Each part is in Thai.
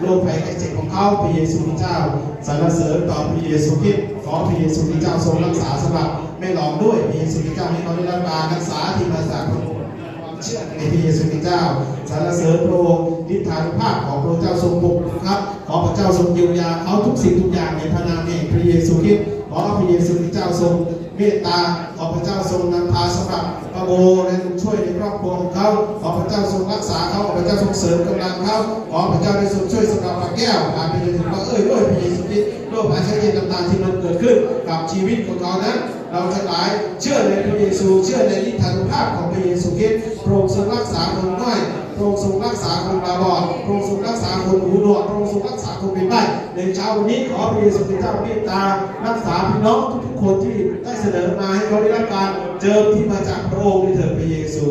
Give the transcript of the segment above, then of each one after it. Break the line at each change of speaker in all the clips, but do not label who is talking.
โรคภัยไข้เจ็บของเขาพระเยซูคริสต์เจ้าสรรเสริญต่อพระเยซูคริสต์ขอพระเยซูคริสต์เจ้าทรงรักษาสำหรับแม่หลอมด้วยพระเยซูคริสต์เจ้าให้เขาได้รับการรักษาที่มาจากพระองค์เชื่อในพระเยซูคริสต์เจ้าสรรเสริญพระองค์ทิฏฐานุภาพของพระเจ้าทรงปกครับขอพระเจ้าทรงเยียวยาเขาทุกสิ่งทุกอย่างในพระนามแห่งพระเยซูคริสต์ขอพระเยซูคริสต์เจ้าทรงเมตตาขอพระเจ้าทรงนำพาสำหรับ โบและลูกช่วยในครอบครัวของเขาขอพระเจ้าทรงรักษาเขาขอพระเจ้าทรงเสริมกำลังเขาขอพระเจ้าได้ทรงช่วยสำหรับพระแก้วอาจไปจนถึงว่าเอ้ยด้ยพระเยซูคริสต์โรคภัยไข้เจ็บต่างๆที่มันเกิดขึ้นกับชีวิตของเขานั้นเราทั้งหลายเชื่อในพระเยซูเชื่อในนิทานุภาพของพระเยซูคริสต์พระองทรงรักษาคนน้อยพระองค์ทรงรักษาคนตาบอดพระองค์ทรงรักษาคนหูหนวกพระองค์ทรงรักษาคนเป็นใบ้ในเช้าวันนี้ขอพระเยซูคริสต์เจ้าเมตตารักษาพี่น้องทุก คนที่ได้เสนอมาให้เขาได้รับการเจิมที่มาจากพระองค์ในเถิดพระเยซู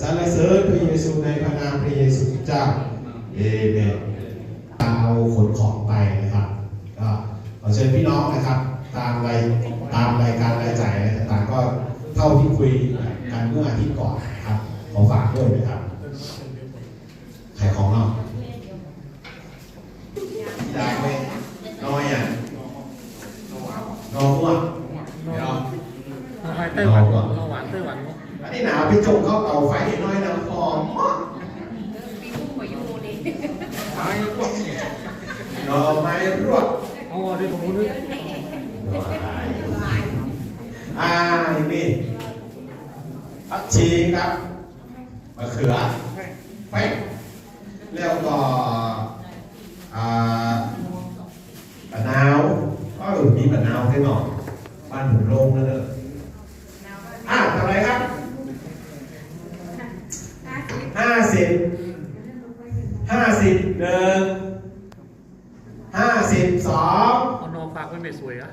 สรรเสริญพระเยซูในพระนามพระเยซูเจ้าเอเมนเอาขนของไปนะครับก็ขอเชิญพี่น้องนะครับ ตามรายตามรายการรายจ่ายอะไรต่างๆก็เท่าที่คุยกันเมื่ออาทิตย์ก่อนนะครับขอฝากด้วยนะครับขายของเนาะอยากไหมน้อยอะน้องว่ะเดี๋ยว
เรา ไต้หวันเราหวานไต้หวัน
อันนี้หนาวไปจงเข้าเตาไฟน้อยนะหอมมาก
มีผู้ป่วยูนี่
ตายพวก
หน่อไม้รวด
เอาดิผมนึก
อ่านี่ผักชีครับมะเขือแป้งแล้วก็อ่ามะนาวก็มีมะนาวให้หน่อยบ้านหนูโล่งแล้วเนอะอ่าทำอะไรครับห้าสิบห้าสิบ หนึ่งห้าสิบสอง
เอานอฝากไว้ไม่สวยอะ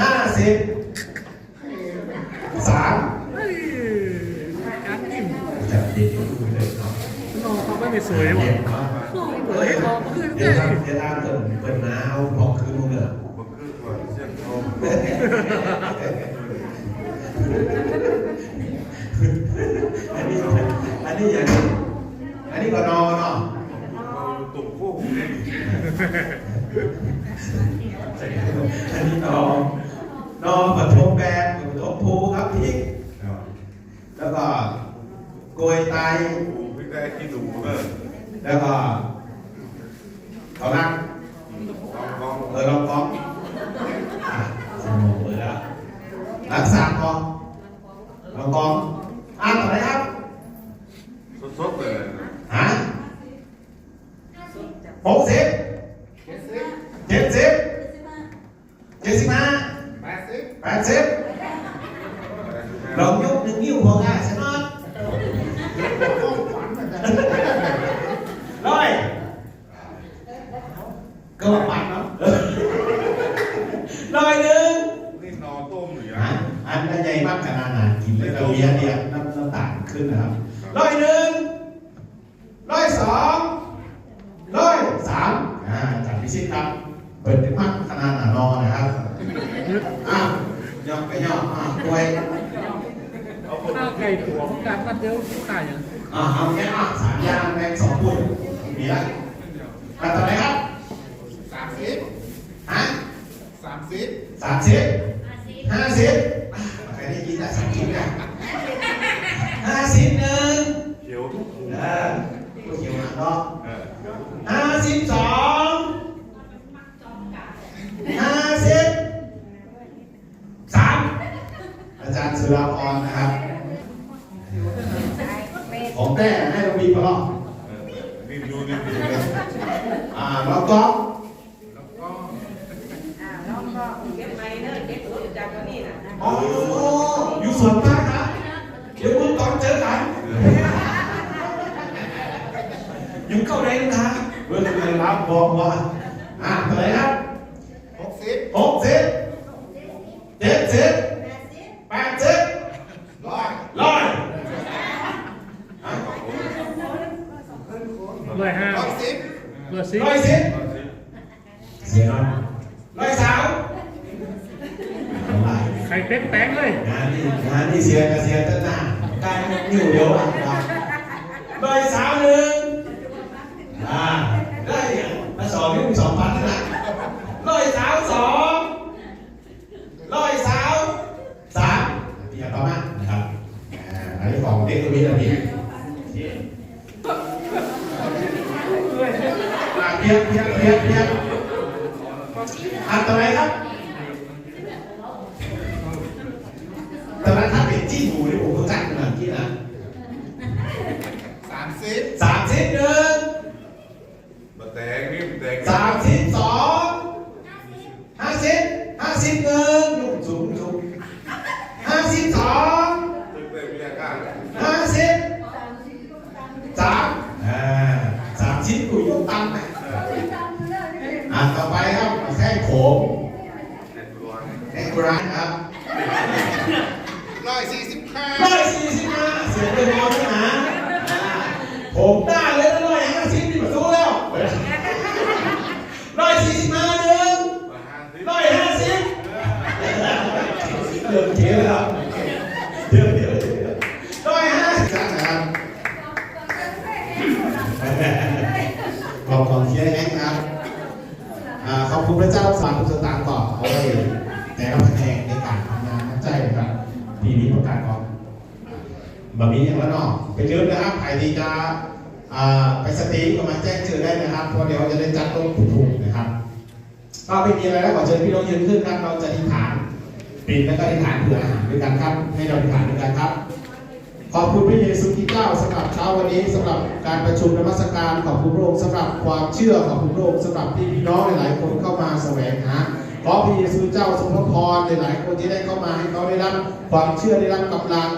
ห้าสิบสาม
เฮ้ยการกิน
จับดีดูเลยเนาะ
นอฝากไว้ไม่สวยว่ะ
เห็นเนาะ
นอเปิดนอเพื่อน
เดี๋ยว
เจ๊
ทำเดี๋ยวทำเปิดเปิดหนาวพอคืนมึงเหรอ
มันคือว่าเส้นทอง
อันนี้นอนนอนปฐมแบนปฐมภูครับพี่แล้วก็โกยไต
กูไม่ได้ที่ดูเออ
แล้วก็เขานั่ง
ลองลอง
เออลองกองอะสมองเลยแล้วรักษากองลองกองอ่านต่อเลยครับ
สดๆเลย
ฮะหกสิบเจ็ดสิบเจ็ดสิบห้า
แปดสิบ
แปดสิบลองยกหนึ่งนิ้วพอได้ใช่ไหมร้อยก็ว่าปัดเนาะร้อยหนึ่ง
นี่นอต้มหรือ
อะอันนั้นใหญ่มากขนาดไหนกินแล้วเราเบียร์เนี่ยน้ำน้ำตาลขึ้นนะครับร้อยหนึ่งร้อยสองร้อยสามอ่าจัด พิชิตครับ เปิดมากขนาดหนานอนะครับอะยอกไปยอกอะกล้วย
ข้าวไก่ถั่วของการนัดเดียวตายอย่าง
อะเอาแค่อะสามอย่างแบ่งสองปุ่นมีละตัดต่อไหนครับ
สามสิบ
ฮะ
สามสิบ
สามสิบห้าสิบอะใครได้ยินแต่สามสิบเนี่ยห้าสิบหนึ่ง
เขียวทุกหู
เออผู้เขียวหนักเนาะ
เออ
ห้าสิบสองห้าสิบสามอาจารย์ สุราพรนะครับ ของแต้ให้เรามีพลอก
เออนี่ดูนี่ดูเลย
อ่าแล้วก็
แล้วก็
อ่าน้องก็เก็บไม้เนอะเก็บตัวอยู่จากตัวนี้นะ
อ๋ออยู่สวนมากนะเดี๋ยวคุณต้องเจอกันอยู่เข้าในนะเพื่อนเลยรับบอกว่าอ่าเท่าไหร่ครับ
หกสิบ
หกสิบเจ็ดสิบแปดสิบ
ร้อย
ร้อย
ร้อยห้า
ร้อยสิบ
ร้อยสิบ
ร้อยสิบ
ร้อยสิบ
เสียน้อยร้อยสามอะไร
ไข่ เป็ดแป้งเลย
งานนี้งานนี้เสียก็เสียตั้งนานกายเป็นนิ้วเดียวอะร้อยสามหนึ่งอ่าได้องนี่มีสองพันนะนะร้อยสาวสองร้อยสาวสามเพียงประมาณนะครับอ่าอันนี้ของเด็กตัวนี้นะพี่โอเคอ่าเพียงเพียงเพียงเพียงอันต่อไปครับ ตอนนั้นถ้าเป็นจี้หมูนี่ผมก็จัดนะพี่นะ
สามสิบ
สามสิบหนึ่ง
มาแตงนี่มาแตง
สามสิบสองห้าสิบห้าสิบหนึ่งยุ่งสูงสูงห้าสิบสอง
ตึกเต็มเรียกก้า
ห้าสิบสามอ่าสามสิบกูยุ่งตั้งไหมอ่าต่อไปครับแค่โขง
แอนดรอย
แองกรานครับ
ร้อยสี่สิบห้า
ร้อยสี่สิบห้า เสียงเป็นมอสนาอ่าผมได้เลยนะร้อยห้าสิบนี่มาสู้แล้วร้อยสี่สิบห้าหนึ่ง
ร้อยห้าสิบ
ร้อยห้าสิบเดือดเก๋เลยครับเดี๋ยวเดี๋ยวเดี๋ยวร้อยห้าสิบนะครับขอบคุณที่ได้แฮงนะครับขอบคุณพระเจ้าสารทุกสตางค์ต่อเอาไว้แต่ละแผนกในการทำงานน้ำใจครับปีนี้ประกาศออก บะหมี่อย่างละนอกไปเลือกนะครับใครที่จะอ่าไปสตรีมก็มาแจ้งเชิญได้นะครับเพราะเดี๋ยวจะได้จัดต๊ะถูกๆนะครับ ก็ไม่มีอะไรแล้วขอเชิญพี่น้องยืนขึ้นครับเราจะอธิษฐานปิดแล้วก็อธิษฐานเผื่ออาหารด้วยกันครับ ให้เราอธิษฐานด้วยกันครับ ขอบคุณพระเยซูคริสต์เจ้าสำหรับเช้าวันนี้สำหรับการประชุมนมัสการขอบคุณพระองค์สำหรับความเชื่อขอบคุณพระองค์สำหรับที่พี่น้องหลายๆคนเข้ามาแสวงหาขอพระเยซูเจ้าทรงพระพรหลายๆคนที่ได้เข้ามาให้เขาได้รับความเชื่อได้รับกำลัง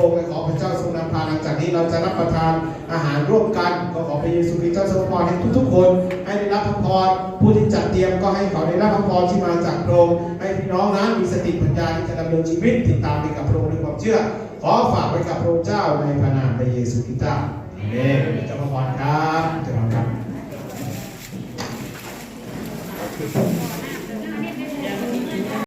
ระองและขอพระเจ้าทรงนำพาหลังจากนี้เราจะรับประทานอาหารร่วมกัน ก็ขอพระเยซูคริสต์เจ้าทรงพรให้ทุกๆคน ให้ได้รับพระพรผู้ที่จัดเตรียมก็ให้เขาได้รับพระพรที่มาจากพรงให้พี่น้องนะมีสติปัญญาที่จะดำเนินชีวิตติดตามไปกับพรงด้วยความเชื่อ ขอฝากไว้กับพระเจ้าในพระนามพระเยซูคริสต์เจ้าเด้เจ้าพระพรครับเจ้พระพรครับ